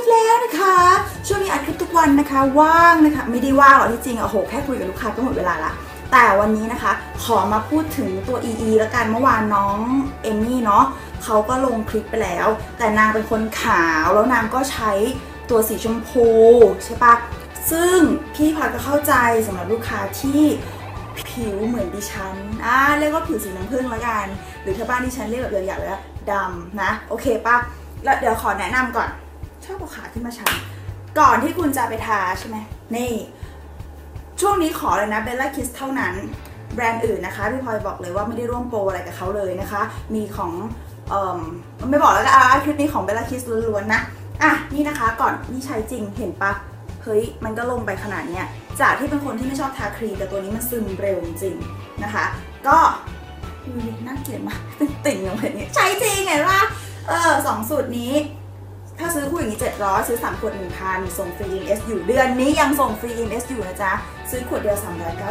อีกแล้วนะคะ ช่วงนี้อัดคลิปทุกวันนะคะ ว่างนะคะ ไม่ได้ว่างหรอกที่จริงอะโอ้โหแค่คุยกับลูกค้าก็หมดเวลาละแต่วันนี้นะคะ ขอมาพูดถึงตัว EE แล้วกันเมื่อวานน้องเอมมี่เนาะเขาก็ลงคลิปไปแล้ว แต่นางเป็นคนขาวแล้วนางก็ใช้ตัวสีชมพูใช่ปะซึ่งพี่พลอยก็เข้าใจสำหรับลูกค้าที่ผิวเหมือนดิฉัน อ่าเรียกว่าผิวสีน้ำผึ้งล้วกัน หรือถ้าบ้านดิฉันเรียกแบบหยาบๆเลยว่าดำนะ โอเคปะแล้วเดี๋ยวขอแนะนำก่อน อบเอาขาขึ้นมาชันก่อนที่คุณจะไปทาใช่ไหมนี่ ช่วงนี้ขอเลยนะเบลล่าคิสเท่านั้น แบรนด์อื่นนะคะพี่พลอยบอกเลยว่าไม่ได้ร่วมโปรอะไรกับเขาเลยนะคะ มีของเอ่อไม่บอกแล้วกันอะคลิปนี้ของเบลล่าคิสล้วนๆนะอะนี่นะคะก่อนนี่ใช้จริงเห็นปะเฮ้ยมันก็ลงไปขนาดเนี้ยจากที่เป็นคนที่ไม่ชอบทาครีมแต่ตัวนี้มันซึมเร็วจริงนะคะ ก็น่าเกลียดมากติ่งอย่างแบบนี้ใช้จริงเห็นปะเออสองสูตรนี้ ถ้าซื้อคู่อย่างนี้ 700 ซื้อ 3 ขวด 1,000 ส่งฟรี EMS อยู่เดือนนี้ยังส่งฟรี EMS อยู่นะจ๊ะ ซื้อขวดเดียว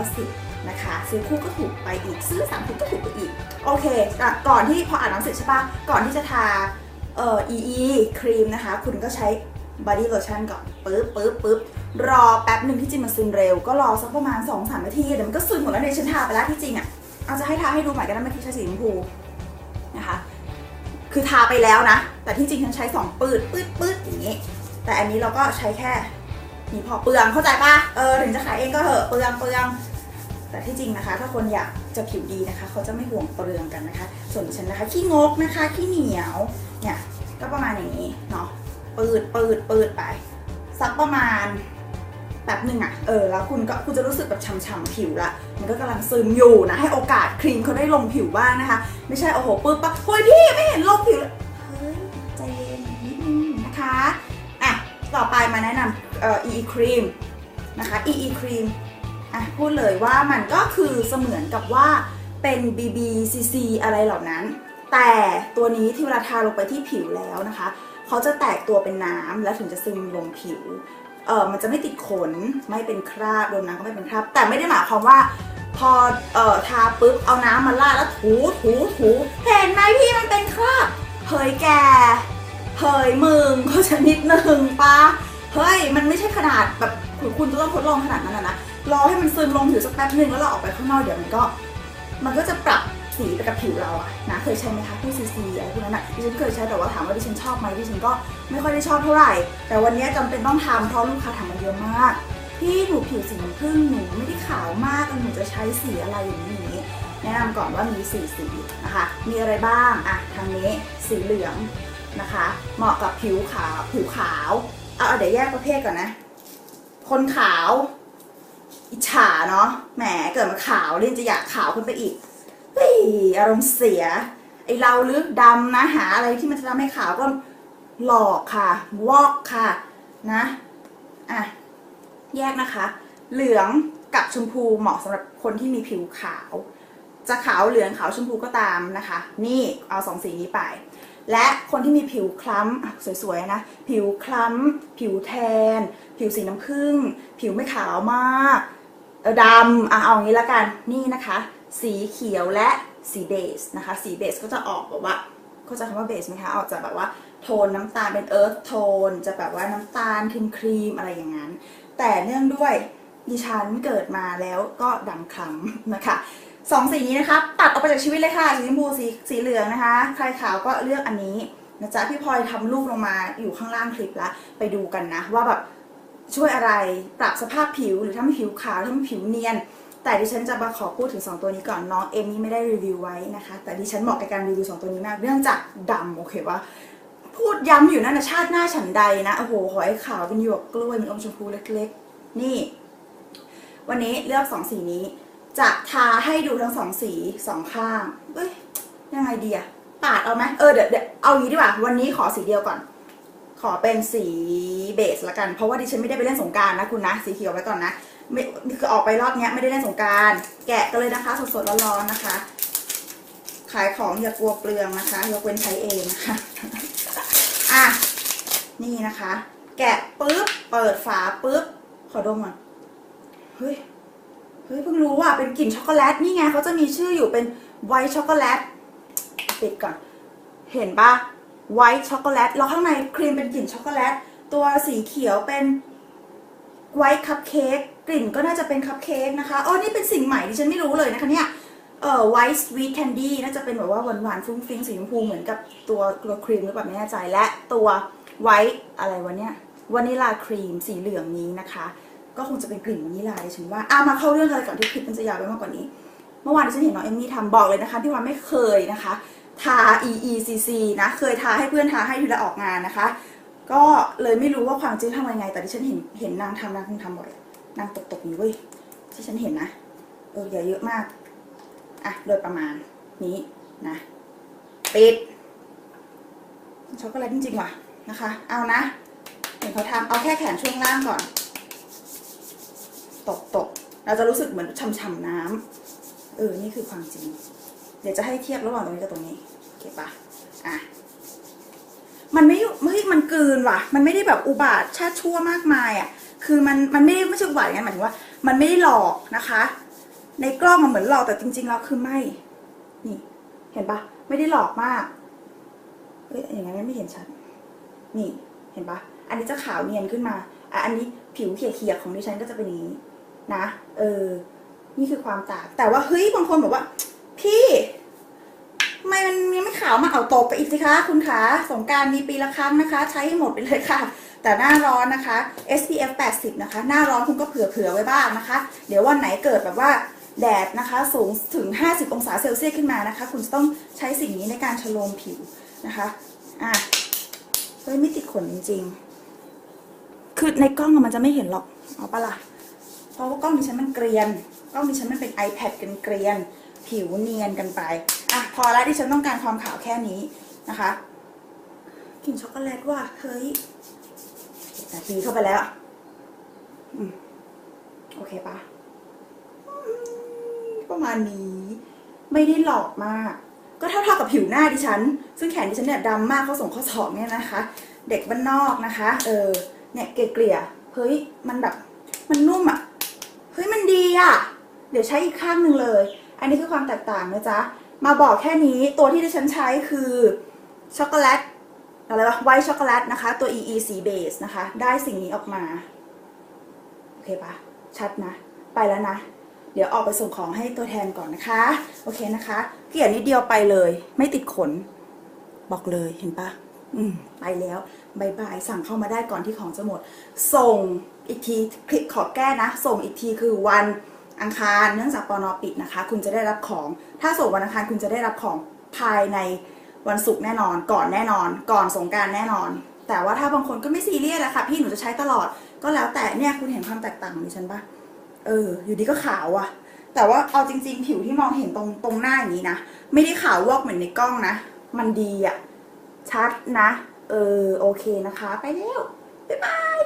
390 นะคะ ซื้อคู่ก็ถูกไปอีก ซื้อ 3 ขวดก็ถูกไปอีก โอเคก่อนที่พออ่านหนังสือใช่ปะก่อนที่จะทาเอ่อ EE ครีมนะคะ คุณก็ใช้ body lotion ก่อนปึ๊บปึ๊บปึ๊บรอแป๊บหนึ่งที่จริงมันซึมเร็ว ก็รอสักประมาณ 2-3 นาทีเดี๋ยวมันก็ซึมหมดแล้วในยฉันทาไปแล้วที่จริงอะ เอาจะให้ทาให้ดูใหม่ก็ได้เมื่อกี้ใช้สีชมพูนะคะ คือทาไปแล้วนะ แต่ที่จริงฉันใช้2ปืดปืดปืดอย่างนี้ แต่อันนี้เราก็ใช้แค่นี่พอเปลืองเข้าใจปะเออถึงจะขายเองก็เหอะเปลืองเปลือง แต่ที่จริงนะคะ ถ้าคนอยากจะผิวดีนะคะ เขาจะไม่ห่วงเปลืองกันนะคะ ส่วนดิฉันนะคะขี้งกนะคะขี้เหนียวเนี่ยก็ประมาณอย่างนี้เนาะปืดปืดปืดไปสักประมาณ แบบหนึ่งอะเออแล้วคุณก็คุณจะรู้สึกแบบฉ่ำๆผิวละ มันก็กำลังซึมอยู่นะ ให้โอกาสครีมเขาได้ลงผิวบ้างนะคะ ไม่ใช่โอ้โหปึ๊บปะเฮ้ยพี่ไม่เห็นลงผิวเลยเฮ้ยใจเย็นนิดนึงนะคะอะต่อไปมาแนะนำเอ่อ EE ครีมนะคะ EE ครีมอะพูดเลยว่ามันก็คือเสมือนกับว่าเป็น BB CC อะไรเหล่านั้น แต่ตัวนี้ที่เวลาทาลงไปที่ผิวแล้วนะคะเขาจะแตกตัวเป็นน้ำแล้วถึงจะซึมลงผิว เออมันจะไม่ติดขนไม่เป็นคราบโดนน้ำก็ไม่เป็นคราบแต่ไม่ได้หมายความว่า พอเอ่อทาปุ๊บเอาน้ำมาลาดแล้วถูถูถูเห็นไหมพี่มันเป็นคราบเฮ้ยแกเฮ้ยมึงเขาจะนิดนึงปะเฮ้ยมันไม่ใช่ขนาดแบบคุณคุณจะต้องทดลองขนาดนั้นนะนะรอให้มันซึมลงผิวสักแป๊บนึงแล้วเราออกไปข้างนอกเดี๋ยวมันก็ มันก็จะปรับ สีไปกับผิวเราอะนะเคยใช้ไหมคะผู้ซีซีอะไรพวกนั้นอะดิฉันเคยใช้แต่ว่าถามว่าดิฉันชอบไหมดิฉันก็ไม่ค่อยได้ชอบเท่าไหร่ แต่วันนี้จำเป็นต้องทำเพราะลูกค้าถามมาเยอะมากพี่หนูผิวสีน้ำผึ้งหนูไม่ได้ขาวมากหนูจะใช้สีอะไรอย่างนี้อย่างนี้แนะนำก่อนว่ามีสีสีนะคะ มีอะไรบ้างอะทางนี้สีเหลืองนะคะ เหมาะกับผิวขาวผิวขาวเอาเอาเดี๋ยวแยกประเภทก่อนนะ คนขาว อิจฉาเนาะแหมเกิดมาขาวเล่นจะอยากขาวขึ้นไปอีก เฮ้ยอารมณ์เสีย ไอเราลึกดำนะหาอะไรที่มันจะทำให้ขาวก็หลอกค่ะ วอกค่ะนะอะแยกนะคะ เหลืองกับชมพูเหมาะสำหรับคนที่มีผิวขาว จะขาวเหลืองขาวชมพูก็ตามนะคะ นี่เอาสองสีนี้ไป และคนที่มีผิวคล้ำสวยๆนะ ผิวคล้ำผิวแทน ผิวสีน้ำผึ้งผิวไม่ขาวมากดำอะเอาอย่างนี้ละกันนี่นะคะ สีเขียวและสีเบสนะคะ สีเบสก็จะออกแบบว่าเข้าใจคำว่าเบสไหมคะ ออกจากแบบว่าโทนน้ำตาลเป็นเอิร์ธโทน จะแบบว่าน้ำตาลครีมครีมอะไรอย่างนั้น แต่เนื่องด้วยดิฉันเกิดมาแล้วก็ดำคล้ำนะคะสองสีนี้นะคะตัดออกไปจากชีวิตเลยค่ะ สีชมพูสีสีเหลืองนะคะ ใครขาวก็เลือกอันนี้นะจ๊ะพี่พลอยทำรูปลงมาอยู่ข้างล่างคลิปละไปดูกันนะ ว่าแบบช่วยอะไรปรับสภาพผิวหรือทำให้ผิวขาวทำให้ผิวเนียน แต่ดิฉันจะมาขอพูดถึง 2 ตัวนี้ก่อนน้องเอมมี่ไม่ได้รีวิวไว้นะคะ แต่ดิฉันเหมาะกับการรีวิวสองตัวนี้มากเนื่องจากดำโอเคปะพูดย้ำอยู่นั่นนะชาติหน้าฉันใดนะโอ้โหหอยขาวเป็นหยวกกล้วยมีอมชมพูเล็กๆ นี่ วันนี้เลือกสองสีนี้ จะทาให้ดูทั้งสองสีสองข้างเอ้ยยังไงดีอะปาดเอาไหมเออเดี๋ยวเดี๋ยวเอางี้ดีกว่า วันนี้ขอสีเดียวก่อน ขอเป็นสีเบสละกัน เพราะว่าดิฉันไม่ได้ไปเล่นสงการนะคุณนะ สีเขียวไว้ก่อนนะ ไม่คือออกไปรอบนี้ไม่ได้เล่นสงการแกะกันเลยนะคะ สดๆร้อนๆนะคะ ขายของอย่ากลัวเปลืองนะคะยกเว้นใช้เองนะคะอะนี่นะคะ แกะปุ๊บเปิดฝาปุ๊บขอดมก่อนเฮ้ยเฮ้ยเพิ่งรู้ว่าเป็นกลิ่นช็อกโกแลตนี่ไงเขาจะมีชื่ออยู่เป็นไวท์ช็อกโกแลตปิดก่อน เห็นปะไวท์ช็อกโกแลตแล้วข้างในครีมเป็นกลิ่นช็อกโกแลตตัวสีเขียวเป็น ไวท์คัพเค้กกลิ่นก็น่าจะเป็นคัพเค้กนะคะอ๋อนี่เป็นสิ่งใหม่ที่ฉันไม่รู้เลยนะคะเนี่ยเอ่อไวท์สวีทแคนดี้น่าจะเป็นแบบว่าหวานหวานๆฟุ้งฟิ้งสีชมพูเหมือนกับตัวตัวครีมหรือเปล่าไม่แน่ใจและตัวไวท์อะไรวะเนี่ยวานิลาครีมสีเหลืองนี้นะคะ ก็คงจะเป็นกลิ่นวานิลาดิฉันว่าอะมาเข้าเรื่องเลยก่อนที่คลิปมันจะยาวไปมากกว่านี้ เมื่อวานที่ฉันเห็นน้องเอมมี่ทำบอกเลยนะคะพี่วันไม่เคยนะคะ ทา EECC นะเคยทาให้เพื่อนทาให้ทีละออกงานนะคะ ก็เลยไม่รู้ว่าความจริงทำยังไง แต่ที่ฉันเห็นเห็นนางทำนางคงทำบ่อยนางตกตกๆนี้เว้ยที่ฉันเห็นนะเอออย่าเยอะมากอะโดยประมาณนี้นะปิดช็อกโกแลตจริงๆว่ะนะคะ เอานะเห็นเขาทำเอาแค่แขนช่วงล่างก่อน ตกตกเราจะรู้สึกเหมือนช่ำๆน้ำเออนี่คือความจริง เดี๋ยวจะให้เทียบระหว่างตรงนี้กับตรงนี้โอเคปะอะ มันไม่เฮ้ยมันกลืนว่ะ มันไม่ได้แบบอุบาทชาชั่วมากมายอะ คือมันมันไม่ได้ไม่ใช่อุบาทอย่างนั้นหมายถึงว่า มันไม่ได้หลอกนะคะ ในกล้องมันเหมือนหลอกแต่จริงๆแล้วคือไม่ นี่ เห็นปะไม่ได้หลอกมากเอ้ยอย่างนั้นไม่เห็นชัด นี่เห็นปะอันนี้จะขาวเนียนขึ้นมาอะอันนี้ผิวเขียๆของดิฉันก็จะเป็นอย่างนี้นะ เออ นี่คือความต่างแต่ว่าเฮ้ยบางคนบอกว่า พี่ มมันยังไม่ขาวมาเอาตบไปอีกสิคะคุณคะสงการมีปีละครั้งนะคะ ใช้ให้หมดไปเลยค่ะ แต่หน้าร้อนนะคะ SPF 80 นะคะ หน้าร้อนคุณก็เผื่อๆไว้บ้างนะคะ เดี๋ยววันไหนเกิดแบบว่าแดดนะคะ สูงถึง 50 องศาเซลเซียสขึ้นมานะคะ คุณจะต้องใช้สิ่งนี้ในการชโลมผิวนะคะอะเฮ้ยไม่ติดขนจริงๆ คือในกล้องมันจะไม่เห็นหรอกเอาปะล่ะเพราะว่ากล้องดิฉันมันเกรียน กล้องดิฉันมันเป็น iPad กันเกรียน ผิวเนียนกันไป อะพอแล้วดิฉันต้องการความขาวแค่นี้นะคะกลิ่นช็อกโกแลตว่ะเฮ้ยนาทีเข้าไปแล้วอืมโอเคปะประมาณนี้ไม่ได้หลอกมาก ก็เท่าๆกับผิวหน้าดิฉัน ซึ่งแขนดิฉันเนี่ยดำมากเขาส่งข้อสอบเนี่ยนะคะ เด็กบ้านนอกนะคะ เออเนี่ยเกลี่ยเฮ้ยมันแบบมันนุ่มอะเฮ้ยมันดีอะ เดี๋ยวใช้อีกข้างหนึ่งเลย อันนี้คือความแตกต่างนะจ๊ะ มาบอกแค่นี้ตัวที่ดิฉันใช้คือช็อกโกแลตอะไรวะไวท์ช็อกโกแลตนะคะ ตัว EEC base นะคะ ได้สิ่งนี้ออกมา โอเคปะชัดนะ ไปแล้วนะ เดี๋ยวออกไปส่งของให้ตัวแทนก่อนนะคะ โอเคนะคะเกลี่ยนิดเดียวไปเลย ไม่ติดขน บอกเลยเห็นปะอืมไปแล้วบายบายสั่งเข้ามาได้ก่อนที่ของจะหมด ส่งอีกทีคลิปขอแก้นะ ส่งอีกทีคือวัน อังคารเนื่องจากปอนอปิดนะคะ คุณจะได้รับของ ถ้าส่งวันอังคารคุณจะได้รับของภายในวันศุกร์แน่นอน ก่อนแน่นอน ก่อนสงการแน่นอน แต่ว่าถ้าบางคนก็ไม่ซีเรียสอะค่ะ พี่หนูจะใช้ตลอด ก็แล้วแต่เนี่ยคุณเห็นความแตกต่างของดิฉันปะเออ อยู่ดีก็ขาวอะแต่ว่าเอาจริง ๆ ผิวที่มองเห็นตรงตรงหน้าอย่างนี้นะ ไม่ได้ขาววอกเหมือนในกล้องนะ มันดีอะชัดนะ เออ โอเคนะคะ ไปแล้วบ๊ายบาย